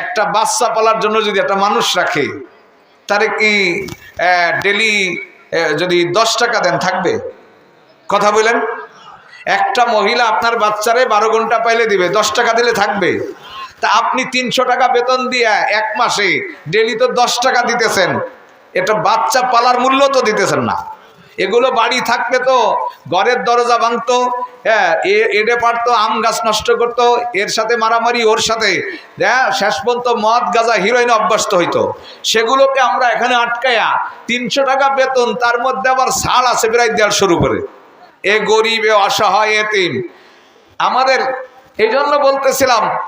একটা বাচ্চা পালার জন্য যদি একটা মানুষ রাখে, তারে কি ডেলি যদি দশ টাকা দেন থাকবে? কথা বলেন। একটা মহিলা আপনার বাচ্চারে বারো ঘণ্টা পাইলে দিবে, দশ টাকা দিলে থাকবে। তা আপনি তিনশো টাকা বেতন দিয়ে এক মাসে ডেলি তো দশ টাকা দিতেছেন। এটা বাচ্চা পালার মূল্য তো দিতেছেন না। এগুলো বাড়ি থাকবে তো, ঘরের দরজা ভাঙতো হ্যাঁ এ- এডে পারতো, আম গাছ নষ্ট করতো, এর সাথে মারামারি, ওর সাথে হ্যাঁ শেষ পর্যন্ত মদ, গাজা, হিরোইন অভ্যস্ত হইতো। সেগুলোকে আমরা এখানে আটকায়া তিনশো টাকা বেতন, তার মধ্যে আবার ছাড় আছে প্রায় দেওয়ার শুরু করে। এ গরিব, এ অসহায় এতিম আমাদের এই জন্য বলতেছিলাম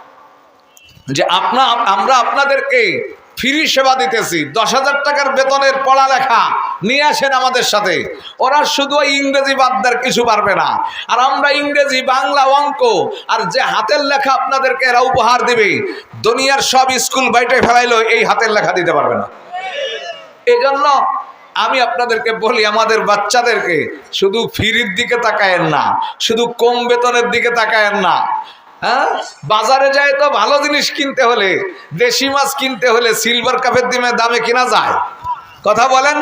যে আপনা, আমরা আপনাদেরকে ফ্রি সেবা দিতেছি, দশ হাজার টাকার বেতনের পড়ালেখা নিয়ে আসেন আমাদের সাথে। ওরা শুধু ইংরেজি বাদদার কিছু পারবে না। আর আমরা ইংরেজি, বাংলা অঙ্ক আর যে হাতের লেখা আপনাদেরকে এরা উপহার দিবে, দুনিয়ার সব স্কুল বাইটে ফেলাইলো, এই হাতের লেখা দিতে পারবে না। এই জন্য আমি আপনাদেরকে বলি, আমাদের বাচ্চাদেরকে শুধু ফিরির দিকে তাকায়েন না, শুধু কম বেতনের দিকে তাকায়েন না। হ্যাঁ? বাজারে যায় তো ভালো জিনিস কিনতে হলে, দেশি মাছ কিনতে হলে সিলভার কাপের দিমে দামে কিনা যায়। কথা বলেন?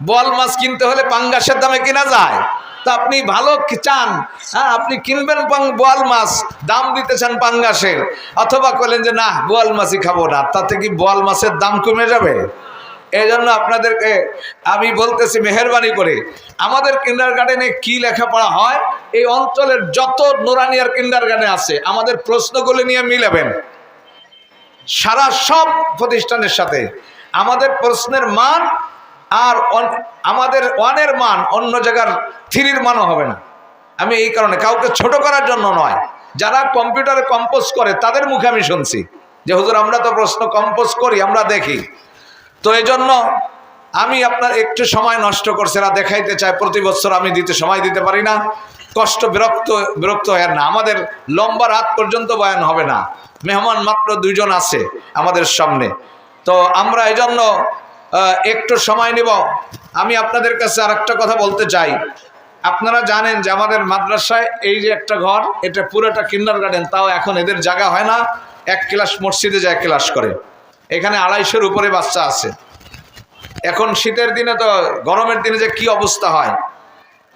বল মাছ কিনতে হলে পাঙ্গাসের দামে কিনা যায়। তা আপনি ভালো চান? হ্যাঁ আপনি কিনবেন বোয়াল মাছ, দাম দিতে চান পাঙ্গাসের। অথবা বলেন যে, না বোয়াল মাছই খাব না। তাতে কি বোয়াল মাছের দাম কমে যাবে? এই জন্য আপনাদেরকে আমি বলতেছি, মেহরবানি করে, আমাদের কিন্ডার গার্ডেনে কি লেখাপড়া হয়? এই অঞ্চলের যত নোরানিয়ার কিন্ডার গার্ডেন আছে, আমাদের প্রশ্নগুলি নিয়ে মিলাবেন। সারা সব প্রতিষ্ঠানের সাথে। আমাদের প্রশ্নের মান আর আমাদের ওয়ানের মান অন্য জায়গার থ্রির মানও হবে না। আমি এই কারণে কাউকে ছোট করার জন্য নয়। যারা কম্পিউটারে কম্পোজ করে তাদের মুখে আমি শুনছি যে হুজুর আমরা তো প্রশ্ন কম্পোজ করি আমরা দেখি। তো এই জন্য আমি আপনার একটু সময় নষ্ট করছে এরা দেখাইতে চাই প্রতি বছর আমি দিতে সময় দিতে পারি না। কষ্ট বিরক্ত বিরক্ত হয় না। আমাদের লম্বা রাত পর্যন্ত বয়ান হবে না। মেহমান মাত্র দুইজন আছে আমাদের সামনে। তো আমরা এই জন্য আহ, একটু সময় নিব। আমি আপনাদের কাছে আর একটা কথা বলতে চাই। আপনারা জানেন যে আমাদের মাদ্রাসায় এই যে একটা ঘর, এটা পুরোটা কিন্ডার গার্ডেন তাও এখন এদের জায়গা হয় না। এক ক্লাস মসজিদে যায়, ক্লাস করে। এখানে আড়াইশোর উপরে বাচ্চা আছে। এখন শীতের দিনে তো গরমের দিনে যে কি অবস্থা হয়।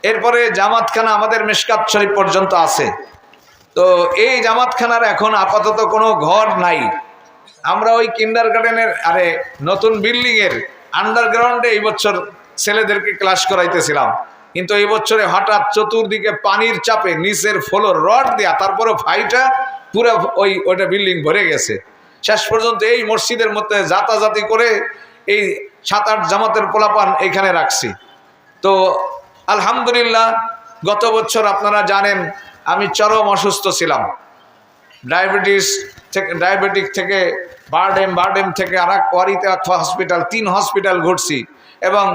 এরপরে জামাতখানা আমাদের মেশকাত শরীফ পর্যন্ত আছে। তো এই জামাতখানার এখন আপাতত কোনো ঘর নাই। আমরা ওই কিন্ডার গার্ডেনের আরে নতুন বিল্ডিংয়ের আন্ডারগ্রাউন্ডে এই বছর ছেলেদেরকে ক্লাস করাইতেছিলাম। কিন্তু এই বছরে হঠাৎ চতুর্দিকে পানির চাপে নিচের ফ্লোর রড দেয়া তারপরে ফাইটা পুরো ওই, ওইটা বিল্ডিং ভরে গেছে। শেষ পর্যন্ত এই মসজিদের মধ্যে জাতাজাতি করে এই সাত আট জামাতের পোলাপান এখানে রাখছি। তো আলহামদুলিল্লাহ, গত বছর আপনারা জানেন, আমি চরম অসুস্থ ছিলাম। ডায়াবেটিস থেকে ডায়াবেটিক থেকে বারডেম বারডেম থেকে আর এক ওয়ারিতে হসপিটাল তিন হসপিটাল ঘুরছি। এবং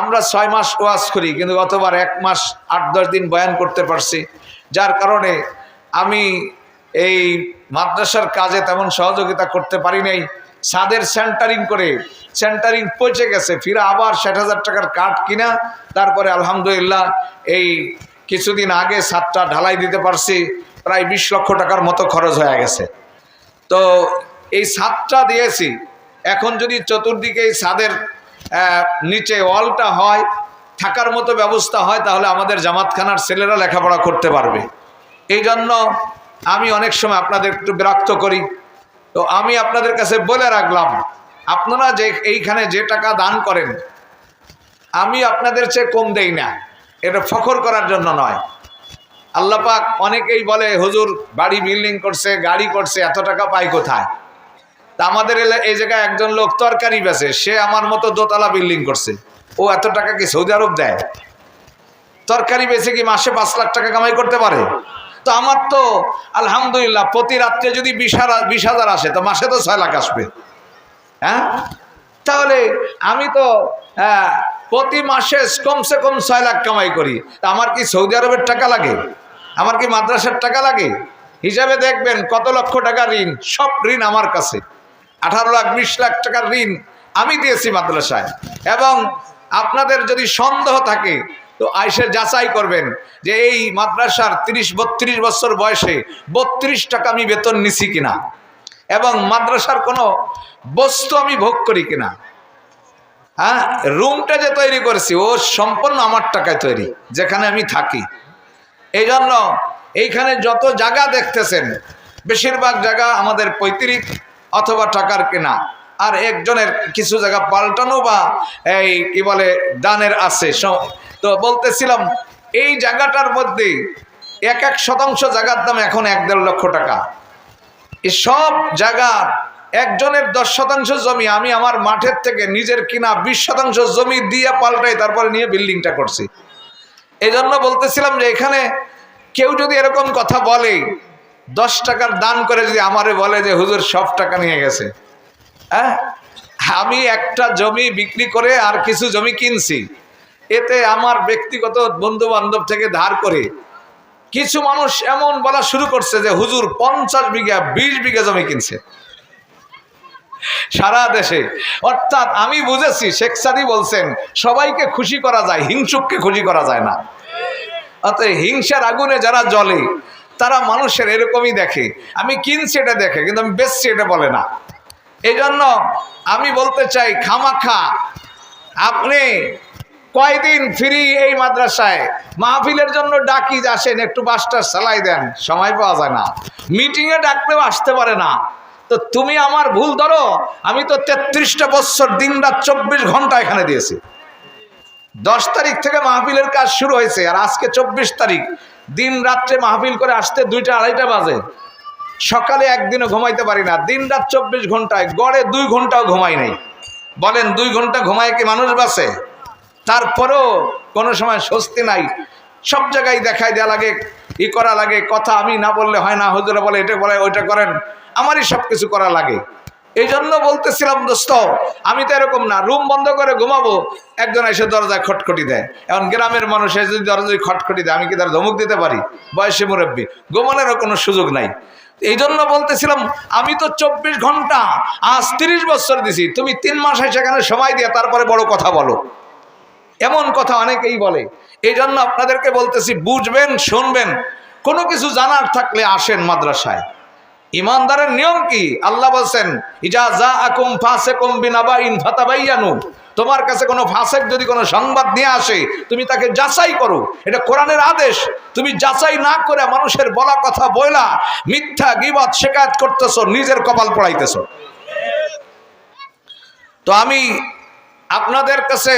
আমরা ছয় মাস ওয়াশ করি, কিন্তু গতবার এক মাস আট, দশ দিন বয়ান করতে পারছি। যার কারণে আমি এই মাদ্রাসার কাজে তেমন সহযোগিতা করতে পারি নাই। ছাদের সেন্টারিং করে সেন্টারিং পচে গেছে, ফিরে আবার ষাট হাজার টাকার কাঠ কিনা, তারপরে আলহামদুলিল্লাহ এই কিছুদিন আগে ছাদটা ঢালাই দিতে পারছি, প্রায় বিশ লক্ষ টাকার মতো খরচ হয়ে গেছে। তো এই ছাদটা দিয়েছি। এখন যদি চতুর্দিকে এই ছাদের নিচে ওয়ালটা হয়, থাকার মতো ব্যবস্থা হয়, তাহলে আমাদের জামাতখানার ছেলেরা লেখাপড়া করতে পারবে। এই জন্য আমি অনেক সময় আপনাদের একটু বিরক্ত করি। তো আমি আপনাদের কাছে বলে রাখলাম, আপনারা যে এইখানে যে টাকা দান করেন, আমি আপনাদের চেয়ে কম দেই না। এটা ফখর করার জন্য নয়। আল্লাহ পাক অনেকেই বলে হুজুর বাড়ি বিল্ডিং করছে গাড়ি করছে এত টাকা পাই কোথায়? তা আমাদের এই জায়গায় একজন লোক তরকারি বেচে সে আমার মতো দোতলা বিল্ডিং করছে। ও এত টাকা কি সৌদি আরব দেয়? তরকারি বেচে কি মাসে পাঁচ লাখ টাকা কামাই করতে পারে? তো আমার তো আলহামদুলিল্লাহ প্রতি রাত্রে যদি বিশ বিশ হাজার আসে তো মাসে তো ছয় লাখ আসবে। হ্যাঁ? তাহলে আমি তো হ্যাঁ, প্রতি মাসে কমসে কম ছয় লাখ কামাই করি। তা আমার কি সৌদি আরবের টাকা লাগে? আমার কি মাদ্রাসার টাকা লাগে? হিসাবে দেখবেন কত লক্ষ টাকা ঋণ? সব ঋণ আমার কাছে। আঠারো লাখ, বিশ লাখ টাকার ঋণ আমি দিয়েছি মাদ্রাসায়। এবং আপনাদের যদি সন্দেহ থাকে, তো আইসে যাচাই করবেন যে এই মাদ্রাসার তিরিশ, বত্রিশ বছর বয়সে বত্রিশ টাকা আমি বেতন নিছি কিনা? এবং মাদ্রাসার কোনো বস্তু আমি ভোগ করি কিনা? হ্যাঁ রুমটা যে তৈরি করেছি, ও সম্পূর্ণ আমার টাকায় তৈরি, যেখানে আমি থাকি। এই জন্য এইখানে যত জায়গা দেখতেছেন, বেশিরভাগ জায়গা আমাদের পৈতৃক অথবা টাকার কেনা। আর একজনের কিছু জায়গা পাল্টানো বা এই কি বলে, দানের আছে। তো বলতেছিলাম, এই জায়গাটার মধ্যে এক এক শতাংশ জায়গার দাম এখন এক দেড় লক্ষ টাকা। এই সব জায়গার একজনের দশ শতাংশ জমি, আমি আমার মাঠের থেকে নিজের কিনা বিশ শতাংশ জমি দিয়ে পাল্টাই, তারপরে নিয়ে বিল্ডিংটা করছি। এই জন্য বলতেছিলাম যে এখানে কেউ যদি এরকম কথা বলে, দশ টাকার দান করে যদি আমারে বলে যে, হুজুর, সব টাকা নিয়ে গেছে। হ্যাঁ? আমি একটা জমি বিক্রি করে আর কিছু জমি কিনছি। এতে আমার ব্যক্তিগত বন্ধু বান্ধব থেকে ধার করে কিছু মানুষ এমন বলা শুরু করছে যে, হুজুর, পঞ্চাশ বিঘা, বিশ বিঘা জমি কিনছে। সারা দেশে। অর্থাৎ আমি বুঝেছি, শেখ সাদি বলছেন, সবাইকে খুশি করা যায়, হিংসুককে খুশি করা যায় না। অতএব হিংসার আগুনে যারা জ্বলে, তারা মানুষের এরকমই দেখে। আমি কিনছি এটা দেখে, কিন্তু আমি বেচছি এটা বলে না। এই জন্য আমি বলতে চাই, খামাখা, আপনি কয়দিন ফ্রি এই মাদ্রাসায়? মাহফিলের জন্য ডাকি, আসেন, একটু বাসটা চালাই দেন, সময় পাওয়া যায় না। মিটিংয়ে ডাকলেও আসতে পারে না। তো তুমি আমার ভুল ধরো, আমি তো তেত্রিশটা বছর দিন রাত চব্বিশ ঘণ্টা এখানে দিয়েছি। দশ তারিখ থেকে মাহফিলের কাজ শুরু হয়েছে, আর আজকে চব্বিশ তারিখ। দিন রাত্রে মাহফিল করে আসতে দুইটা আড়াইটা বাজে। সকালে একদিনও ঘুমাইতে পারি না, দিন রাত চব্বিশ ঘন্টায়, গড়ে দুই ঘন্টাও ঘুমাই নাই। বলেন, দুই ঘণ্টা ঘুমায় কি মানুষ বাসে তারপরেও কোনো সময় স্বস্তি নাই। সব জায়গায় দেখাই দেওয়া লাগে, ই করা লাগে, কথা আমি না বললে হয় না, হুজুরা বলে এটা বলে ওইটা করেন। আমারই সব কিছু করা লাগে। এই জন্য বলতেছিলাম, দোস্ত, আমি তো এরকম না। রুম বন্ধ করে ঘুমাবো। একজন এসে দরজায় খটখটি দেয়। এখন গ্রামের মানুষ এসে যদি দরজায় খটখটি দেয়, আমি কি তার ধমক দিতে পারি? বয়সে মুরব্বী, ঘুমানোরও কোনো সুযোগ নাই। এই জন্য বলতেছিলাম, আমি তো চব্বিশ ঘণ্টা, আজ তিরিশ বছর দিছি। তুমি তিন মাসে সেখানে সময় দিয়ে তারপরে বড় কথা বলো। এমন কথা অনেকেই বলে। এই জন্য আপনাদেরকে বলতেছি, বুঝবেন, শুনবেন। কোনো কিছু জানার থাকলে আসেন মাদ্রাসায়। ইমানদারের নিয়ম কি? আল্লাহ বলছেন, ইজা যা আকুম ফাসে বিনাবা ফাতাবাইয়ানু। তোমার কাছে কোনো ফাসেক যদি কোনো সংবাদ নিয়ে আসে, তুমি তাকে যাচাই করো। এটা কোরআনের আদেশ। তুমি যাচাই না করে মানুষের বলা কথা বইলা, মিথ্যা গিবত শেখায়ত করতেছো, নিজের কপাল পড়াইতেছো। তো আমি আপনাদের কাছে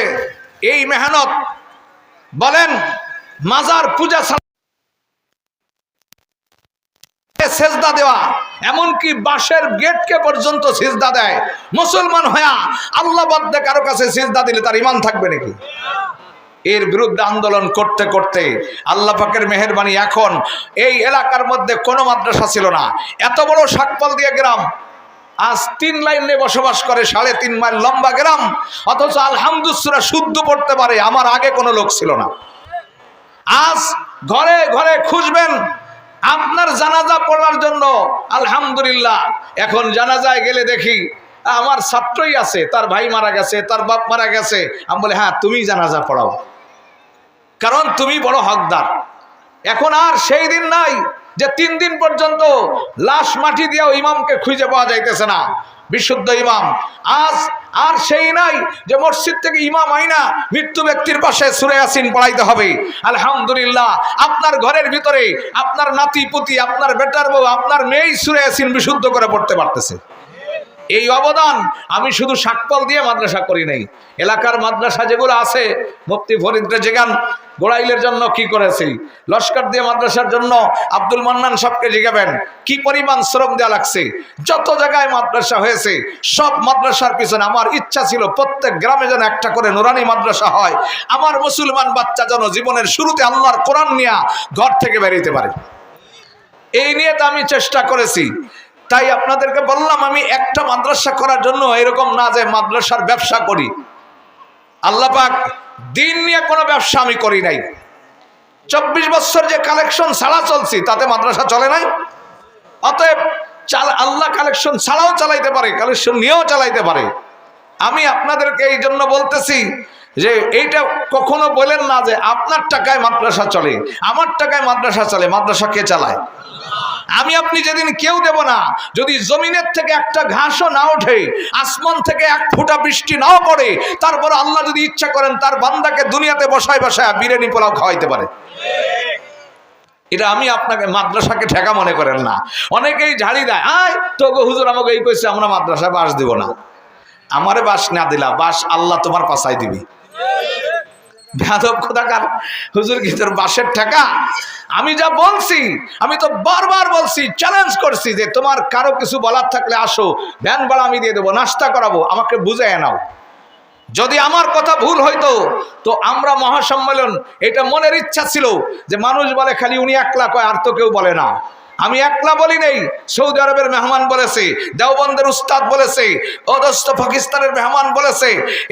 এই মেহনত, বলেন, মাজার পূজা ছাড়া সেজদা দেওয়া, এমনকি বাঁশের গেটকে পর্যন্ত সেজদা দেয়। মুসলমান হয়া আল্লাহ বাদ্দে কারও কাছে সেজদা দিলে তার ইমান থাকবে নাকি? এর বিরুদ্ধে আন্দোলন করতে করতে আল্লাহ পাকের মেহরবানি এখন এই এলাকার মধ্যে কোনো মাদ্রাসা ছিল না। এত বড় শাকপাল দিয়ে গ্রাম, আজ তিন লাইনে বসবাস করে সাড়ে তিন মাইল লম্বা গ্রাম, অথচ আলহামদুসরা শুদ্ধ পড়তে পারে, আমার আগে কোনো লোক ছিল না। আজ ঘরে ঘরে খুঁজবেন আপনার জানাজা পড়ার জন্য, আলহামদুলিল্লাহ। এখন জানাজায় গেলে দেখি, আমার ছাত্রই আছে, তার ভাই মারা গেছে, তার বাপ মারা গেছে। আমি বলি হ্যাঁ তুমি জানাজা পড়াও। কারণ তুমি বড় হকদার। এখন আর সেই দিন নাই যে তিন দিন পর্যন্ত লাশ মাটি দিয়েও ইমামকে খুঁজে পাওয়া যাইতেছে না। বিশুদ্ধ ইমাম। আজ আর সেই নাই যে মসজিদ থেকে ইমাম আইনা মৃত্যু ব্যক্তির পাশে সুরে আসিন পড়াইতে হবে। আলহামদুলিল্লাহ, আপনার ঘরের ভিতরে আপনার নাতি পুতি আপনার বেটার বউ, আপনার মেয়েই সুরে আসিন বিশুদ্ধ করে পড়তে পারতেছে। এই অবদান আমি শুধু সাকপল দিয়ে মাদ্রাসা করি নাই। এলাকার মাদ্রাসা যেগুলো আছে, মুফতি ফরিদরে জেগান, গোড়াইলের জন্য কি করেছি? লস্কর দিয়ে মাদ্রাসার জন্য আব্দুল মান্নান সবকে জিগাবেন। কি পরিমাণ শ্রম দেওয়া লাগছে? যত জায়গায় মাদ্রাসা হয়েছে, সব মাদ্রাসার পিছনে আমার ইচ্ছা ছিল প্রত্যেক গ্রামে যেন একটা করে নুরানি মাদ্রাসা হয়। আমার মুসলমান বাচ্চা যেন জীবনের শুরুতে আল্লাহর কোরআন নিয়ে ঘর থেকে বেরিয়ে পারে। এই নিয়ে তো আমি চেষ্টা করেছি। তাই আপনাদেরকে বললাম, আমি একটা মাদ্রাসা করার জন্য এরকম না যে মাদ্রাসার ব্যবসা করি। আল্লাহ পাক দিন নিয়ে কোনো ব্যবসা আমি করি নাই। চব্বিশ বছর যে কালেকশন ছাড়া চলছি, তাতে মাদ্রাসা চলে নাই অতএব চাল, আল্লাহ কালেকশন ছাড়াও চালাইতে পারে কালেকশন নিয়েও চালাইতে পারে। আমি আপনাদেরকে এই জন্য বলতেছি যে এইটা কখনো বলেন না যে আপনার টাকায় মাদ্রাসা চলে, আমার টাকায় মাদ্রাসা চলে, মাদ্রাসা কে চালায়? আমি আপনি যেদিন কেউ দেব না, যদি জমিনের থেকে একটা ঘাসও না ওঠে, আসমান থেকে এক ফোঁটা বৃষ্টি নাও পড়ে, তারপর আল্লাহ যদি ইচ্ছা করেন তার বান্দাকে দুনিয়াতে বসায় বসায় বিরিয়ানি পোলাও খাওয়াইতে পারে। এটা আমি আপনাকে মাদ্রাসাকে ঠেকা মনে করেন না। অনেকেই ঝাড়ি দেয়, আয় তো হুজুর আমাকে এই কইছে, আমরা মাদ্রাসায় বাস দিব না। আমারে বাস না দিলা, বাস আল্লাহ তোমার পাশায় দিবি। হুজুর কি তোর বাসের টাকা আমি যা বলছি, আমি তো বারবার বলছি চ্যালেঞ্জ করছি যে তোমার কারও কিছু বলার থাকলে আসো ভ্যান ভাড়া আমি দিয়ে দেবো, নাস্তা করাবো, আমাকে বুঝে নাও। যদি আমার কথা ভুল হইতো, তো আমরা মহাসম্মেলন, এটা মনের ইচ্ছা ছিল যে মানুষ বলে খালি উনি একলা কয়, আর তো কেউ বলে না। আমি একলা বলি নেই। সৌদি আরবের মেহমান বলেছে, দেওবন্দের উস্তাদ বলেছে অদস্ত পাকিস্তানের মেহমান বলেছে,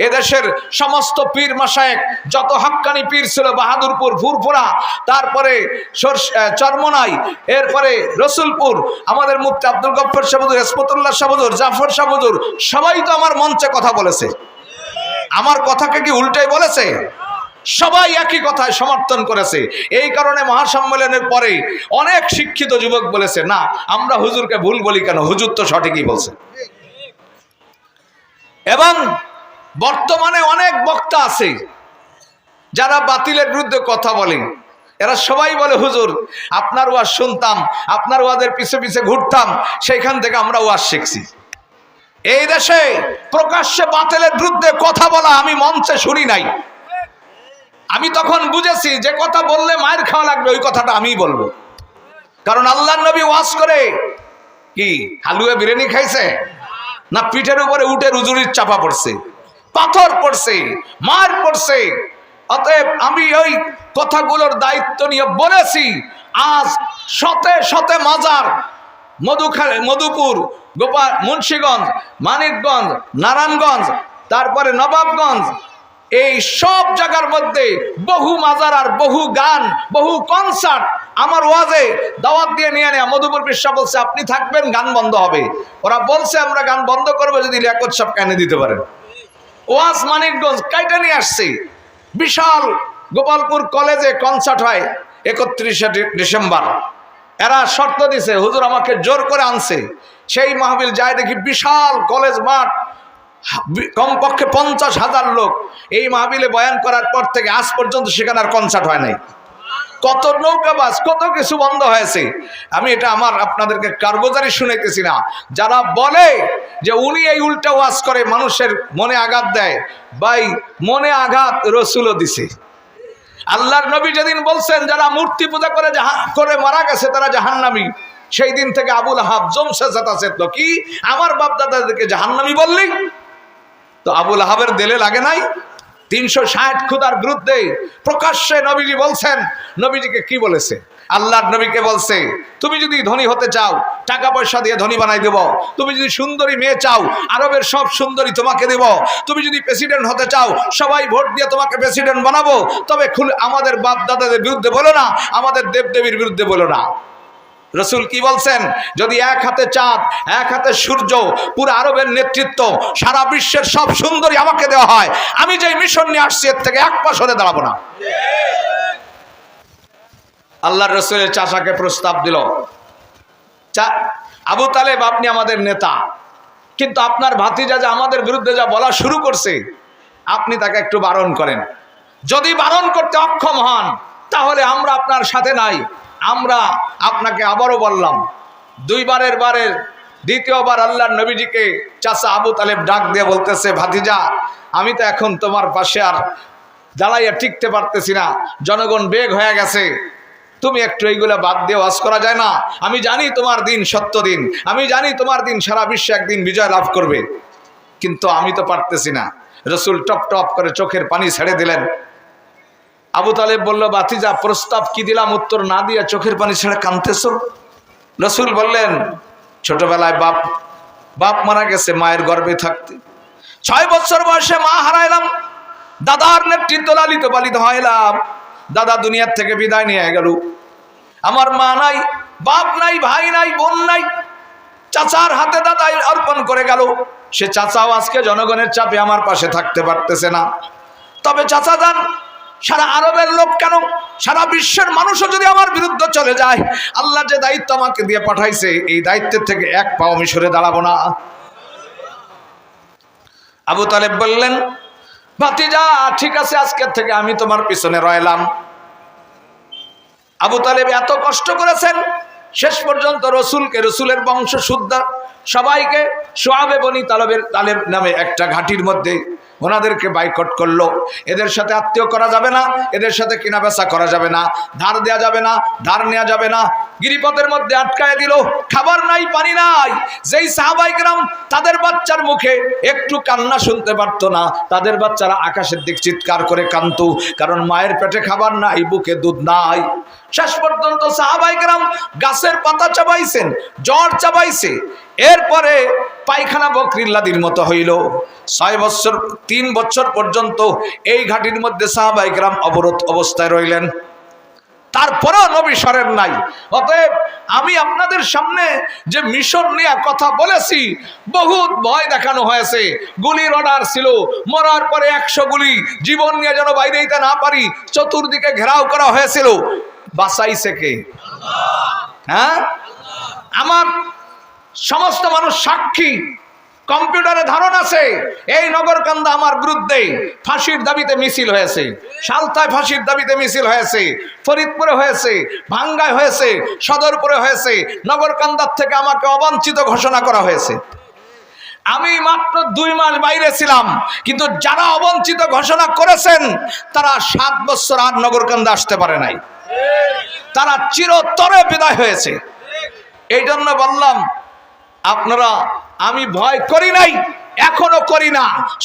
এদেশের সমস্ত পীর মাসায়েক যত হাক্কানি পীর ছিল, বাহাদুরপুর ফুরফুরা তারপরে চরমনাই, এরপরে রসুলপুর, আমাদের মুফতি আব্দুল গফর সাবুদুর হেসমতুল্লাহ সাবুদুর জাফর সাবুদুর সবাই তো আমার মঞ্চে কথা বলেছে। আমার কথাকে কি উল্টাই বলেছে? সবাই একই কথায় সমর্থন করেছে। এই কারণে মহাসম্মেলনের পরে অনেক শিক্ষিত যুবক বলেছে, না, আমরা হুজুরকে ভুল বলি কেন? হুজুর তো সঠিকই বলছে। এবং বর্তমানে অনেক বক্তা আছে যারা বাতিলের বিরুদ্ধে কথা বলে। এরা সবাই বলে, হুজুর, আপনার ওয়াজ শুনতাম, আপনার ওয়াজের পিছে পিছে ঘুরতাম, সেইখান থেকে আমরা ওয়াজ শিখছি। এই দেশে প্রকাশ্যে বাতিলের বিরুদ্ধে কথা বলা আমি মঞ্চে শুনি নাই। আমি তখন বুঝেছি যে কথা বললে মায়ের খাওয়া লাগবে, ওই কথাটা আমিই বলব। কারণ আল্লাহ নবী ওয়াজ করে, কি, হালুয়া বিরিয়ানি খাইছে? না পিঠের উপরে উঠে রুজুরির চাপা পড়ছে, পাথর পড়ছে, মার পড়ছে। অতএব আমি ওই কথাগুলোর দায়িত্ব নিয়ে বলেছি, আজ শতে শতে মাজার, মধুখালী, মধুপুর গোপাল মুন্সীগঞ্জ, মানিকগঞ্জ, নারায়ণগঞ্জ, তারপরে নবাবগঞ্জ এই সব জায়গার মধ্যে বহু মাজার আর বহু গান, বহু কনসার্ট আমার ওয়াজে দাওয়াত দিয়ে নিয়ে নেয়া। মধুপুর বিশ্বা বলছে, আপনি থাকবেন, গান বন্ধ হবে। ওরা বলছে, আমরা গান বন্ধ করব যদি লিয়াকত সব কেনে দিতে পারেন। ওয়াজ মানিকগঞ্জ কাইটা নিয়ে আসছে। বিশাল গোপালপুর কলেজে কনসার্ট হয় একত্রিশে ডিসেম্বর। এরা শর্ত দিছে, হুজুর আমাকে জোর করে আনছে। সেই মাহবিল যায় দেখি বিশাল কলেজ মাঠ কমপক্ষে পঞ্চাশ হাজার লোক এই মাহবিলে বয়ান করার পর থেকে আজ পর্যন্ত সেখানে আর কনসার্ট হয় নাই। কত নৌকাবাজ কত কিছু বন্ধ হয়েছে। আমি এটা আমার আপনাদেরকে কারগোজারি শুনাইতেছি না। যারা বলে যে উনি এই উল্টা ওয়াজ করে মানুষের মনে আঘাত দেয়, ভাই, মনে আঘাত রসুলও দিছে। আল্লাহর নবী যেদিন বলছেন, যারা মূর্তি পূজা করে করে মারা গেছে, তারা জাহান্নামী। সেই দিন থেকে আবুল হাব জমসে চেতাছে তো কি আমার বাপ দাদাদেরকে জাহান্নামী বললি তো আবুল আহাবের দেলে লাগে নাই? তিনশো ষাট খুদার বিরুদ্ধে প্রকাশ্যে নবীজি বলছেন, নবীজিকে কি বলেছে? আল্লাহর নবীকে বলছে, তুমি যদি ধনী হতে চাও, টাকা পয়সা দিয়ে ধনী বানাই দেব। তুমি যদি সুন্দরী মেয়ে চাও, আরবের সব সুন্দরী তোমাকে দেব। তুমি যদি প্রেসিডেন্ট হতে চাও, সবাই ভোট দিয়ে তোমাকে প্রেসিডেন্ট বানাবো। তবে খুলে, আমাদের বাপ দাদাদের বিরুদ্ধে বলো না, আমাদের দেবদেবীর বিরুদ্ধে বলো না। রসুল কি বলছেন? যদি এক হাতে চাঁদ, এক হাতে সূর্য, পুরো আরবের নেতৃত্ব, সারা বিশ্বের সব সুন্দরী আমাকে দেওয়া হয়, আমি যে মিশন নিয়ে আসছি, এর থেকে এক পা সরে দাঁড়াবো না। আল্লাহর রসুলের চাষাকে প্রস্তাব দিল আবু তালেব আপনি আমাদের নেতা, কিন্তু আপনার ভাতিজা যা আমাদের বিরুদ্ধে যা বলা শুরু করছে, আপনি তাকে একটু বারণ করেন। যদি বারণ করতে অক্ষম হন, তাহলে আমরা আপনার সাথে নাই। আমরা আপনাকে আবারও বললাম, দুইবারের বারের দ্বিতীয়বার আল্লাহর নবীজিকে চাচা আবু তালেব ডাক দিয়ে বলতেছে, ভাতিজা, আমি তো এখন তোমার পাশে আর দাঁড়াইয়া টিকতে পারতেছি না, জনগণ বেগ হয়ে গেছে। তুমি একটু এইগুলো বাদ দিয়ে ওয়াজ করা যায় না? আমি জানি তোমার দিন সত্য দিন, আমি জানি তোমার দিন সারা বিশ্বে একদিন বিজয় লাভ করবে। কিন্তু আমি তো পারতেছি না। রসুল টপ টপ করে চোখের পানি ছেড়ে দিলেন। আবু তালেব বলল, বাতিজা, প্রস্তাব কি দিলাম? উত্তর না দিয়া চোখের পানি ছেড়ে কানতেছ রসুল বললেন, ছোটবেলায় বাপ বাপ মারা গেছে মায়ের গর্ভে থাকতে। ছয় বছর বয়সে মা হারাইলাম, দাদার নেতৃত্ব লালিত পালিত হইলাম দাদা দুনিয়ার থেকে বিদায় নিয়ে গেল। আমার মা নাই, বাপ নাই, ভাই নাই, বোন নাই। চাচার হাতে দাদাই অর্পণ করে গেল। সে চাচাও আজকে জনগণের চাপে আমার পাশে থাকতে পারতেছে না। তবে চাচা যান সারা আরবের লোক কেন? সারা বিশ্বের মানুষও যদি আমার বিরুদ্ধে চলে যায়, আল্লাহ যে দায়িত্ব আমাকে দিয়ে পাঠাইছে, এই দায়িত্বের থেকে এক পাও আমি সরে দাঁড়াবো না। আবু তালেব বললেন, ভাতিজা, ঠিক আছে, আজকের থেকে আমি তোমার পিছনে রইলাম। আবু তালেব এত কষ্ট করেছেন, শেষ পর্যন্ত রসুলকে, রসুলের বংশ শুদ্ধ সবাইকে সোয়াবে বনি তালবের তালেব নামে একটা ঘাটির মধ্যে ওনাদেরকে বাইকট করল। এদের সাথে আত্মীয় করা যাবে না, এদের সাথে কেনা বেচা করা যাবে না, ধার দেওয়া যাবে না, ধার নেওয়া যাবে না। গিরিপথের মধ্যে আটকায় দিল, খাবার নাই, পানি নাই। যেই সাহাবাইকরাম তাদের বাচ্চার মুখে একটু কান্না শুনতে পারতো না। তাদের বাচ্চারা আকাশের দিক চিৎকার করে কান্তু কারণ মায়ের পেটে খাবার নাই, বুকে দুধ নাই। শেষ পর্যন্ত সাহাবাইকরাম গাছের পাতা চাবাইছেন, জ্বর চাবাইছে। এরপরে পায়খানা বকরিল্লাদির মতো হইল। ছয় বছর, তিন বছর পর্যন্ত এই ঘাটির মধ্যে সাহাবাইকরাম অবরোধ অবস্থায় রইলেন। তারপরেও নবী সরেন নাই। অতএব আমি আপনাদের সামনে যে মিশন নিয়ে কথা বলেছি, বহুত ভয় দেখানো হয়েছে। গুলির অর্ডার ছিল। মরার পরে একশো গুলি জীবন নিয়ে যেন বাইরে দিতে না পারি, চতুর্দিকে ঘেরাও করা হয়েছিল। বাঁচাইছে কে? হ্যাঁ? আমার সমস্ত মানুষ সাক্ষী। কম্পিউটারে ধারণ আছে। এই নগরকান্দা আমার বিরুদ্ধে ফাঁসির দাবিতে মিছিল হয়েছে। সালতায় ফাঁসির দাবিতে মিছিল হয়েছে। ফরিদপুরে হয়েছে। ভাঙ্গায় হয়েছে। সদরপুরে হয়েছে। নগরকান্দার থেকে আমাকে অবাঞ্ছিত ঘোষণা করা হয়েছে। আমি মাত্র দুই মাস বাইরে ছিলাম, কিন্তু যারা অবঞ্চিত ঘোষণা করেছেন, তারা সাত বছর আর নগরকান্দা আসতে পারে নাই। তারা চিরতরে বিদায় হয়েছে। এই জন্য বললাম, আপনারা, আমি ভয় করি নাই, এখনও করি না,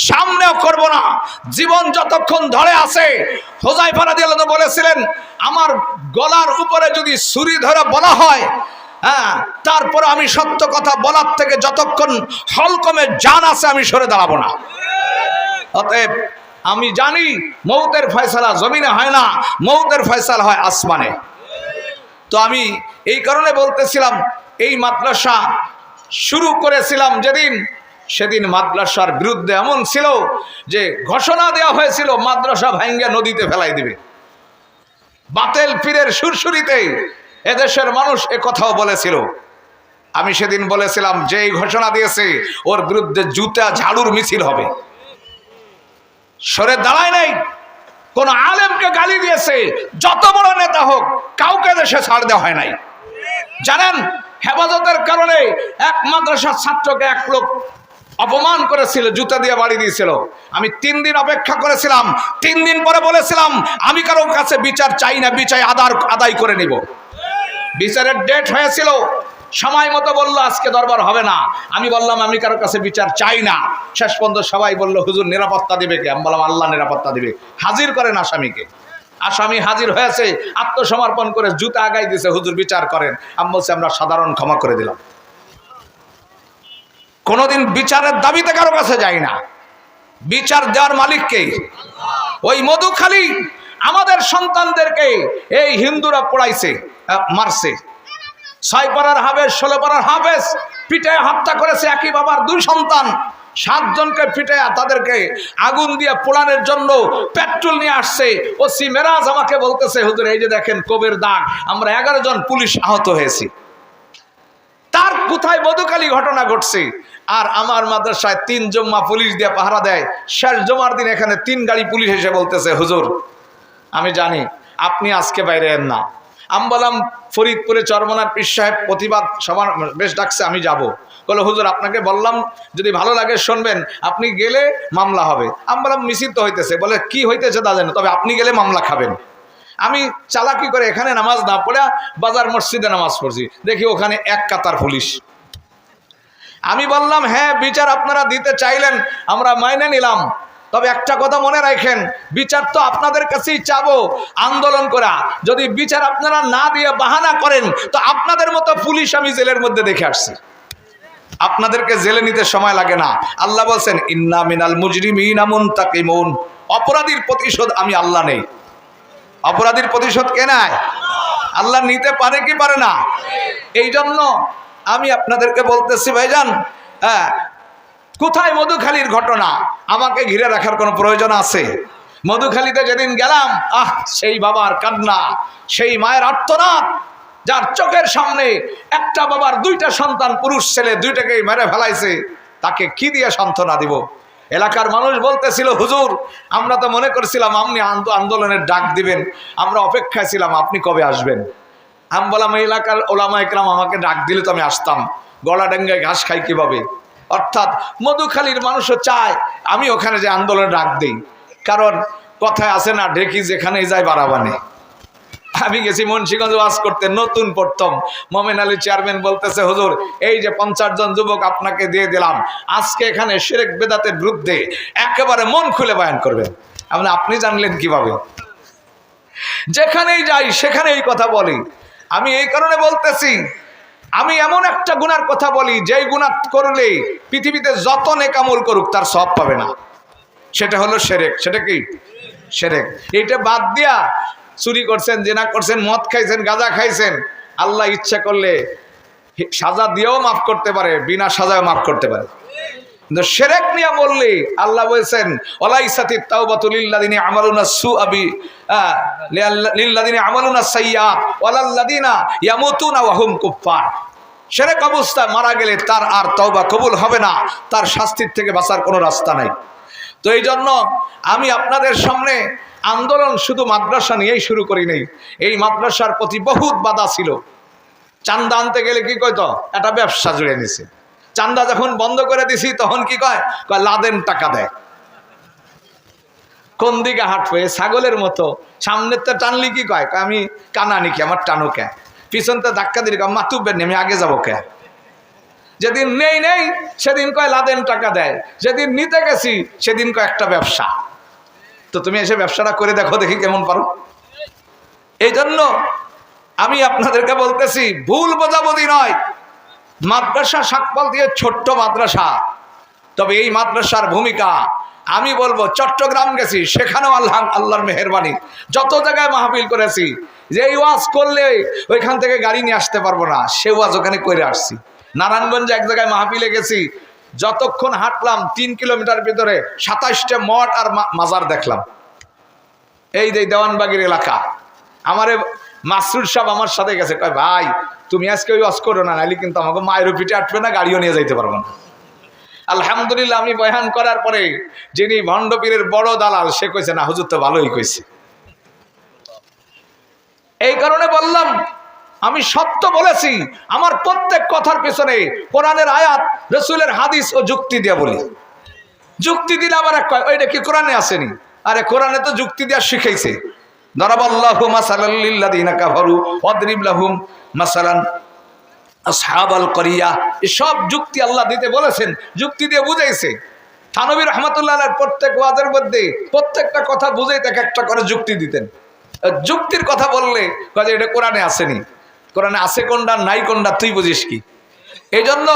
সামনেও করব না। জীবন যতক্ষণ ধরে আছে হোজাই ফারা দিয়ে বলেছিলেন, আমার গলার উপরে যদি ছুরি ধরে বলা হয় হ্যাঁ তারপর আমি সত্য কথা বলার থেকে যতক্ষণ হলকমে জান আছে, আমি সরে দাঁড়াবো না। অতএব আমি জানি মৌতের ফয়সালা জমিনে হয় না, মৌতের ফয়সালা হয় আসমানে। তো আমি এই কারণে বলতেছিলাম, এই মাদ্রাসা শুরু করেছিলাম যেদিন, সেদিন মাদ্রাসার বিরুদ্ধে এমন ছিল যে ঘোষণা দেওয়া হয়েছিল, মাদ্রাসা ভাঙ্গে নদীতে ফেলাই দিবে। বাতেল পীরের সুরসুরিতে এদেশের মানুষ এ কথাও বলেছিল। আমি সেদিন বলেছিলাম যে ঘোষণা দিয়েছে, ওর বিরুদ্ধে জুতা, ঝাড়ুর মিছিল হবে। সরে দাঁড়ায় নাই। কোন আলেমকে গালি দিয়েছে, যত বড় নেতা হোক, কাউকে দেশে ছাড় দেওয়া হয় নাই। জানেন, হেফাজতের কারণে এক মাদ্রাসার ছাত্রকে এক লোক অপমান করেছিল, জুতা দিয়ে বাড়ি দিয়েছিল। আমি তিন দিন অপেক্ষা করেছিলাম, তিন দিন পরে বলেছিলাম, আমি কারও কাছে বিচার চাই না, বিচার আদার আদায় করে নিব। বিচারের ডেট হয়েছিল সময় মতো বলল, আজকে দরবার হবে না। আমি বললাম, আমি কারোর কাছে বিচার চাই না। শেষ পর্যন্ত সবাই বলল, হুজুর, নিরাপত্তা দিবে কে? আমি বললাম, আল্লাহ নিরাপত্তা দিবে। হাজির করেন আসামিকে। আসামি হাজির হয়েছে, আত্মসমর্পণ করে জুতা আগাই দিয়েছে হুজুর, বিচার করেন। আমি বলছি, আমরা সাধারণ ক্ষমা করে দিলাম। কোনোদিন বিচারের দাবিতে কারও কাছে যাই না। বিচার দেওয়ার মালিককে ওই মধুখালী আমাদের সন্তানদেরকে, এই হিন্দুরা পড়াইছে মারছে। ছয় পাড়ার হাবেস ষোলো পাড়ার হাবেস পিঠে হত্যা করেছে একই বাবার দুই সন্তান। সাতজনকে পিঠে তাদেরকে আগুন দিয়ে পোড়ানোর জন্য পেট্রোল নিয়ে আসছে। ও সি মেরাজ আমাকে বলতেছে, হুজুর, এই যে দেখেন কবের দাগ, আমরা এগারো জন পুলিশ আহত হয়েছি। তার কোথায় মধুকালী ঘটনা ঘটছে? আর আমার মাদ্রাসায় তিন জম্মা পুলিশ দিয়ে পাহারা দেয়। শেষ জমার দিন এখানে তিন গাড়ি পুলিশ এসে বলতেছে, হুজুর, আমি জানি, আপনি আজকে বাইরে না। আমি বললাম ফরিদপুরে চরমনার পীর সাহেব প্রতিবাদ সবার বেশ ডাকছে, আমি যাব। বলে হুজুর, আপনাকে বললাম, যদি ভালো লাগে শুনবেন, আপনি গেলে মামলা হবে। আমি বললাম হইতেছে, বলে, কি হইতেছে তা জানেন তবে আপনি গেলে মামলা খাবেন। আমি চালাকি করে এখানে নামাজ না পড়ে বাজার মসজিদে নামাজ পড়ছি। দেখি ওখানে এক কাতার পুলিশ। আমি বললাম হ্যাঁ বিচার আপনারা দিতে চাইলেন, আমরা মাইনে নিলাম। তবে একটা কথা মনে রাখেন, বিচার তো আপনাদের কাছেই চাবো, আন্দোলন করা। যদি বিচার আপনারা না দিয়ে বাহানা করেন, তো আপনাদের মতো পুলিশ আমি জেলের মধ্যে দেখে আসছি। আপনাদেরকে জেলে নিতে সময় লাগে না। আল্লাহ বলছেন, ইন্না মিনাল মুজরিমিন আমুন তাকিমুন অপরাধীর প্রতিশোধ আমি আল্লাহ নেই। অপরাধীর প্রতিশোধ কে নেয়? আল্লাহ নিতে পারে কি পারে না? এই জন্য আমি আপনাদেরকে বলতেছি, ভাইজান হ্যাঁ কোথায় মধুখালীর ঘটনা? আমাকে ঘিরে রাখার কোনো প্রয়োজন আছে? মধুখালীতে যেদিন গেলাম, আহ, সেই বাবার কান্না, সেই মায়ের আর্তনাদ, যার চোখের সামনে একটা বাবার দুইটা সন্তান, পুরুষ ছেলে দুইটাকেই মেরে ফেলাইছে, তাকে কি দিয়ে সান্ত্বনা দিব? এলাকার মানুষ বলতেছিল, হুজুর, আমরা তো মনে করছিলাম আপনি আন্দো- আন্দোলনের ডাক দিবেন, আমরা অপেক্ষায় ছিলাম, আপনি কবে আসবেন? আমি বললাম এলাকার ওলামা একরাম আমাকে ডাক দিলে তো আমি আসতাম। গলা ডেঙ্গায় ঘাস খাই কীভাবে? অর্থাৎ মধুখালীর মানুষও চায়, আমি ওখানে যে আন্দোলনে ডাক দিই। কারণ কথায় আছে না, ঢেকি যেখানেই যায় বাড়াবানে আমি গেছি মুন্সিগঞ্জ ওয়াজ করতে, নতুন প্রথম। মোমেন আলী চেয়ারম্যান বলতেছে, হুজুর, এই যে পঞ্চাশ জন যুবক আপনাকে দিয়ে দিলাম, আজকে এখানে শেরেক বেদাতের বিরুদ্ধে একেবারে মন খুলে বয়ান করবেন। আপনি আপনি জানলেন কীভাবে? যেখানেই যাই, সেখানেই কথা বলি। আমি এই কারণে বলতেছি আমি এমন একটা গুনার কথা বলি, যেই গুণা করলে পৃথিবীতে যত নেকামল করুক তার সব পাবে না। সেটা হলো সেরেক। সেটা কি? সেরেক। এইটা বাদ দিয়া চুরি করছেন, জেনা করছেন, মদ খাইছেন, গাঁজা খাইছেন, আল্লাহ ইচ্ছা করলে সাজা দিয়েও মাফ করতে পারে, বিনা সাজায় মাফ করতে পারে। সেরেক নিয়ে বললে আল্লাহ বলছেন ওলাইসাতি তাওবাতুলিল্লাদিনী আমালুনা সু আবি লিল্লাদিনী আমালুনা সাইয়াত ওয়ালাল্লাদিনা ইয়ামুতুনা ওয়াহুম কুফফার। সেরেক অবস্থায় মারা গেলে তার আর তওবা কবুল হবে না। তার শাস্তির থেকে বাঁচার কোনো রাস্তা নাই। তো এই জন্য আমি আপনাদের সামনে আন্দোলন শুধু মাদ্রাসা নিয়েই শুরু করি নেই। এই মাদ্রাসার প্রতি বহুত বাধা ছিল। চান্দা আনতে গেলে কি কয়তো একটা ব্যবসা জুড়ে নিছে। চান্দা যখন বন্ধ করে দিছি, তখন কি কয়? কয়, লাদেন টাকা দেয়। কোন দিকে হাঁটবে? ছাগলের মতো। সামনের তো টানলি কি কয়? আমি কানা নিকি আমার টানো কে পিছনতে ধাক্কা দিলি, কয় মাতুবেন আমি আগে যাব কে? যেদিন নেই নেই, সেদিন কয়, লাদেন টাকা দেয়। যেদিন নিতে গেছি, সেদিন কয়, একটা ব্যবসা। তো তুমি এসে ব্যবসাটা করে দেখো, দেখি কেমন পারো। এই জন্য আমি আপনাদেরকে বলতেছি, ভুল বোঝাবুঝি নয়। মাদ্রাসা শাকপাল দিয়ে ছোট্ট মাদ্রাসা। তবে এই মাদ্রাসার ভূমিকা, আমি বলব, চট্টগ্রাম গেছি, সেখানেও আল্লাহ, আল্লাহর মেহরবানি। যত জায়গায় মাহফিল করেছি যে এই ওয়াজ করলে ওইখান থেকে গাড়ি নিয়ে আসতে পারব না, সে ওয়াজ ওখানে করে আসছি। নারায়ণগঞ্জে এক জায়গায় মাহফিলে গেছি, যতক্ষণ হাঁটলাম তিন কিলোমিটার ভিতরে সাতাশটা মঠ আর মাজার দেখলাম। এই যে দেওয়ানবাগির এলাকা, আমারে মাসরুর সাহেব আমার সাথে গেছে, কয়, ভাই, তুমি আজকে ওই ওয়াজ করো না নাহলে কিন্তু আমাকে মায়ের পিঠে আটবে না, গাড়িও নিয়ে যাইতে পারব না। আলহামদুলিল্লাহ, আমি বয়ান করার পরে যিনি ভণ্ডপীরের বড় দালাল, সে কইছে, না, হুজুর তো ভালোই কইছে। এই কারণে বললাম, আমি সত্য বলেছি, আমার প্রত্যেক কথার পেছনে কোরআনের আয়াত, রসুলের হাদিস ও যুক্তি দিয়ে বলি। যুক্তি দিলে আবার এক ওইটা কি কোরআনে আসেনি? আরে কোরআনে তো যুক্তি দেওয়া শিখাইছে। দরাবাল্লাহু মাসালাল লিল্লাযিনা কাফারু ওয়াদরিব লাহুম মাসালান আসহাবাল করিয়া। সব যুক্তি আল্লাহ দিতে বলেছেন, যুক্তি দিয়ে বুঝাইছে। থানবী রহমতুল্লাহ প্রত্যেক ওয়াজের মধ্যে প্রত্যেকটা কথা বুঝাই তাকে একটা করে যুক্তি দিতেন। যুক্তির কথা বললে যে এটা কোরআনে আসেনি। কোরআনে আছে কোনটা, নাই কোনটা, তুই বুঝিস কি? এই জন্য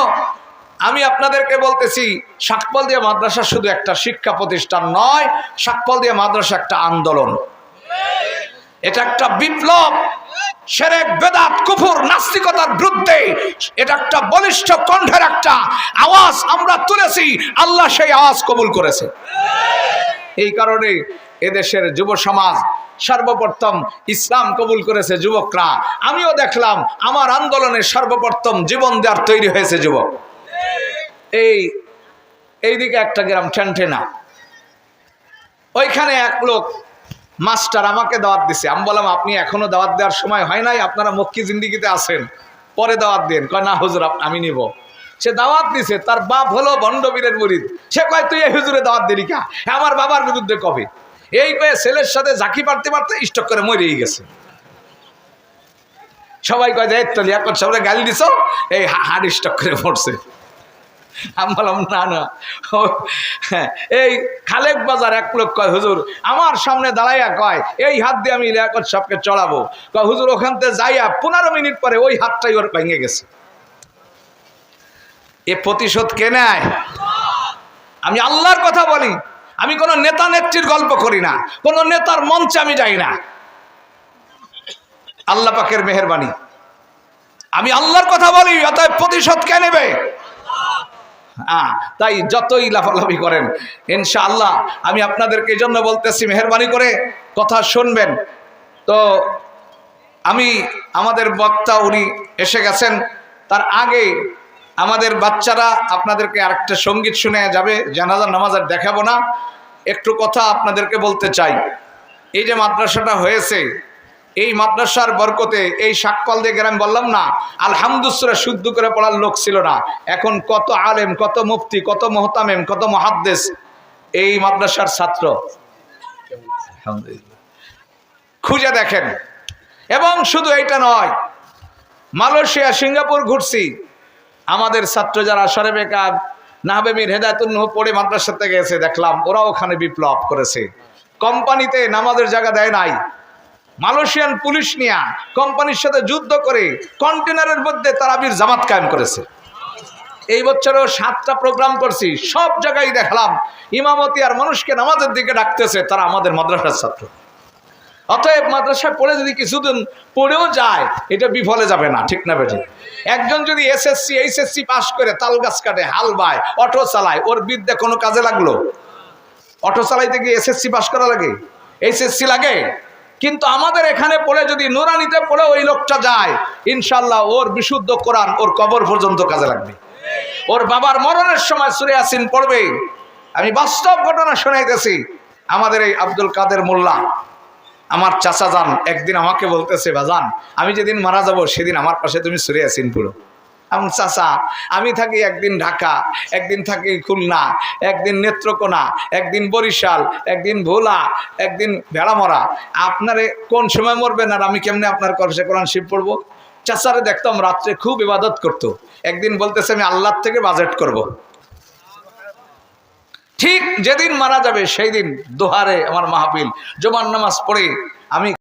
আমি আপনাদেরকে বলতেছি, শাকপাল দিয়া মাদ্রাসা শুধু একটা শিক্ষা প্রতিষ্ঠান নয়, শাকপাল দিয়া মাদ্রাসা একটা আন্দোলন। এটা একটা বিপ্লব, সেরেক বেদাত, কুফুর, নাস্তিকতার বিরুদ্ধে, এটা একটা বলিষ্ঠ কণ্ঠের একটা আওয়াজ আমরা তুলেছি, আল্লাহ সেই আওয়াজ কবুল করেছে। এই কারণে এদেশের যুব সমাজ সর্বপ্রথম ইসলাম কবুল করেছে যুবকরা। আমিও দেখলাম আমার আন্দোলনে সর্বপ্রথম জীবন দেওয়ার তৈরি হয়েছে যুবক। এই এইদিকে একটা গ্রাম ঠেনঠেনা। ওইখানে এক লোক মাস্টার আমাকে দাওয়াত দিছে। আমি বললাম আপনি এখনও দাওয়াত দেওয়ার সময় হয় নাই? আপনারা মক্কি জিন্দিগিতে আসেন পরে দাওয়াত দেন। কয় না হুজুর আমি নিব। সে দাওয়াত দিছে তার বাপ হলো ভণ্ডবীরের মুরিদ। সে কয় তুই এই হুজুরে দাওয়াত দিলি কা? হ্যাঁ, আমার বাবার বিরুদ্ধে কবে? এই কয়ে ছেলের সাথে ঝাঁকি পারতে পারতে স্টক করে মরেই গেছে। সবাই কয় যে এই তো লিয়াকত সাহেবরা গালি দিছ? এই হা- হাড় স্টক করে পড়ছে আমি বললাম না না। হ্যাঁ, এই খালেক বাজার এক লোক কয় হুজুর আমার সামনে দাঁড়াইয়া কয় এই হাত দিয়ে আমি লিয়াকত সাহেবকে চড়াবো। কয় হুজুর ওখান থেকে যাইয়া পনেরো মিনিট পরে ওই হাতটাই ওর ভেঙে গেছে। এ প্রতিশোধ কে নেয়? আমি আল্লাহর কথা বলি। আমি কোনো নেতা নেত্রীর গল্প করি না, কোনো নেতার মঞ্চে আমি যাই না। আল্লাহ পাকের মেহরবানি। আমি আল্লাহর কথা বলি, অতএব প্রতিশোধ কে নেবে? তাই যতই লাফালাফি করেন, ইনশাআল্লাহ আমি আপনাদেরকে এই জন্য বলতেছি, মেহরবানি করে কথা শুনবেন। তো আমি, আমাদের বক্তা উনি এসে গেছেন, তার আগে আমাদের বাচ্চারা আপনাদেরকে আরেকটা সংগীত শুনে যাবে জানাজার নামাজ আর দেখাবো না। একটু কথা আপনাদেরকে বলতে চাই। এই যে মাদ্রাসাটা হয়েছে এই মাদ্রাসার বরকতে এই শাকপাল দিয়ে গ্রাম বললাম না আলহামদুসরা শুদ্ধ করে পড়ার লোক ছিল না। এখন কত আলেম কত মুফতি কত মোহতামেম কত মহাদ্দেশ এই মাদ্রাসার ছাত্র। খুঁজে দেখেন। এবং শুধু এইটা নয় মালয়েশিয়া সিঙ্গাপুর ঘুরছি। আমাদের ছাত্র যারা সরেবে কাজ নাহবেমির হেদায়তুল নুহ পড়ে মাদ্রাসাতে গেছে দেখলাম ওরা ওখানে বিপ্লব করেছে। কোম্পানিতে নামাজের জায়গা দেয় নাই। মালয়েশিয়ান পুলিশ নিয়া কোম্পানির সাথে যুদ্ধ করে কন্টেনারের মধ্যে তারাবির জামাত কায়েম করেছে। এই বছরও সাতটা প্রোগ্রাম করছি, সব জায়গায় দেখলাম ইমামতি আর মানুষকে নামাজের দিকে ডাকতেছে, তারা আমাদের মাদ্রাসার ছাত্র। অতএব মাদ্রাসায় পড়ে যদি কিছুদিন পড়েও যায়, এটা বিফলে যাবে না, ঠিক না বেঠিক? একজন যদি এসএসসি এইচএসসি পাস করে, তাল গাছ কাটে, হাল বায়, অটো চালায়, ওর বিদ্যা কোনো কাজে লাগল? অটো চালাইতে গিয়ে এসএসসি পাস করা লাগে? এইচএসসি লাগে? কিন্তু আমাদের এখানে পড়ে যদি নুরানিতে পড়ে ওই লোকটা যায় ইনশাল্লাহ ওর বিশুদ্ধ কোরআন ওর কবর পর্যন্ত কাজে লাগবে। ওর বাবার মরণের সময় সুরে আসিন পড়বে। আমি বাস্তব ঘটনা শোনাইতেছি। আমাদের এই আব্দুল কাদের মোল্লা আমার চাচা যান, একদিন আমাকে বলতেছে, বাজান, আমি যেদিন মারা যাব, সেদিন আমার পাশে তুমি সুরে আসিন পুরো। আমার চাচা, আমি থাকি একদিন ঢাকা, একদিন থাকি খুলনা, একদিন নেত্রকোনা, একদিন বরিশাল, একদিন ভোলা, একদিন ভেড়ামরা। আপনারে কোন সময় মরবেন আর আমি কেমনে আপনার করছে কোরআন শিব পড়ব? চাচারে দেখতাম রাত্রে খুব ইবাদত করতো। একদিন বলতেছে, আমি আল্লাহর থেকে বাজেট করব। ঠিক যেদিন মারা যাবে সেই দিন দোহারে আমার মাহফিল। জোমান নামাজ পড়ে আমি